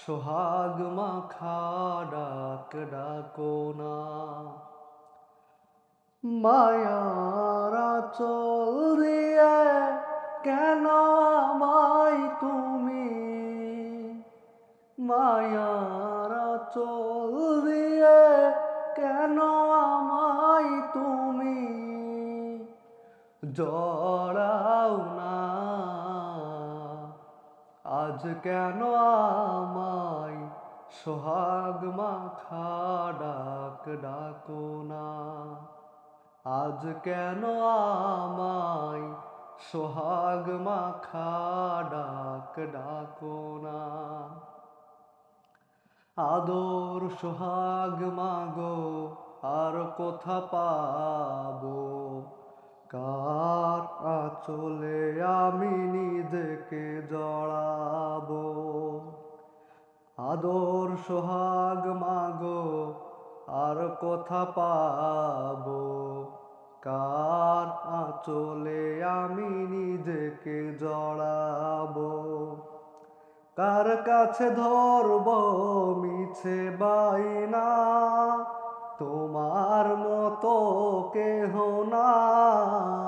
সোহাগ মাখা ডাক ডাকো না। মায়ারা চল দিয়ে কেন আমায় তুমি? মায়ারা চল দিয়ে কেন আমায় তুমি? জড়াও না আজ কেন আমায় সোহাগ মাখা ডাক ডাকো না? আজ কেন আমায় সোহাগ মাখা ডাক ডাকো না? আদর সোহাগ মাগো, আর কোথা পাবো? কার আচলে আমি নিজেকে জড়াবো? আদর সোহাগ মাগো, আর কথা পাবো। কার আচলে আমি নিজেকে জড়াবো? কার কাছে ধরব মিছে বাইনা তোমার মতো না